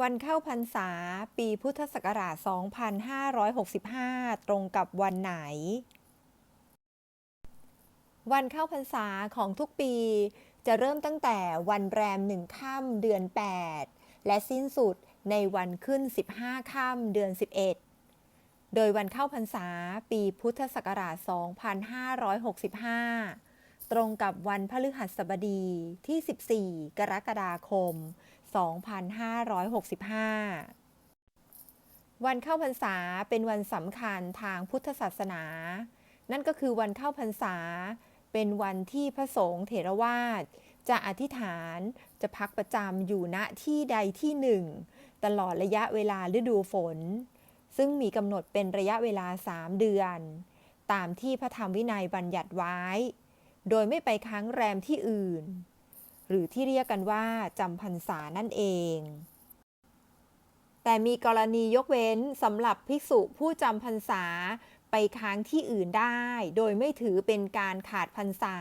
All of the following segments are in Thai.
วันเข้าพรรษา ปีพุทธศักราช 2565 ตรงกับวันไหน วันเข้าพรรษาของทุกปีจะเริ่มตั้งแต่วันแรมหนึ่งค่ำเดือน 8 และสิ้นสุดในวันขึ้น 15 ค่ำเดือน 11 โดยวันเข้าพรรษาปีพุทธศักราช 2565 ตรงกับวันพฤหัสบดีที่ 14 กรกฎาคม 2565 วันเข้าพรรษาเป็นวันสำคัญทางพุทธศาสนา นั่นก็คือวันเข้าพรรษา เป็นวันที่พระสงฆ์เถรวาทจะอธิษฐานจะพักประจำอยู่ณที่ใดที่หนึ่ง ตลอดระยะเวลาฤดูฝน ซึ่งมีกำหนดเป็นระยะเวลา 3 เดือน ตามที่พระธรรมวินัยบัญญัติไว้ โดยไม่ไปค้างแรมที่อื่น หรือที่เรียกกันว่าจำพรรษานั่นเอง แต่มีกรณียกเว้นสำหรับภิกษุผู้จำพรรษาไปค้างที่อื่นได้ โดยไม่ถือเป็นการขาดพรรษา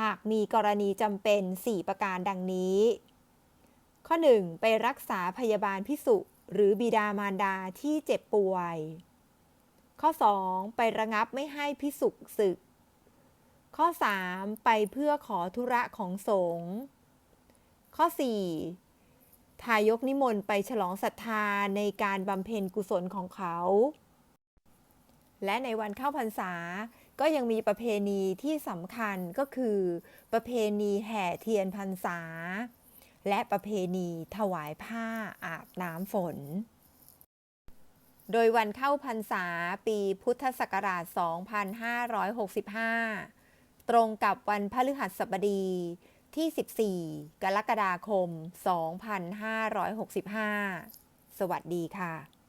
หากมีกรณีจำเป็น 4 ประการดังนี้ ข้อ 1. ไปรักษาพยาบาลพิสุหรือบิดามารดาที่เจ็บป่วย ข้อ 2. ไประงับไม่ให้พิสุศึก ข้อ 3. ไปเพื่อขอธุระของสงฆ์ข้อ 4. ทายกนิมนต์ไปฉลองศรัทธาในการบำเพ็ญกุศลของเขา และในวันเข้าพรรษาก็ยังมีประเพณีที่สำคัญก็คือ ประเพณีแห่เทียนพรรษา และประเพณีถวายผ้าอาบน้ำฝน โดยวันเข้าพรรษาปีพุทธศักราช 2565 ตรงกับวันพฤหัสบดีที่ 14 กรกฎาคม 2565 สวัสดีค่ะ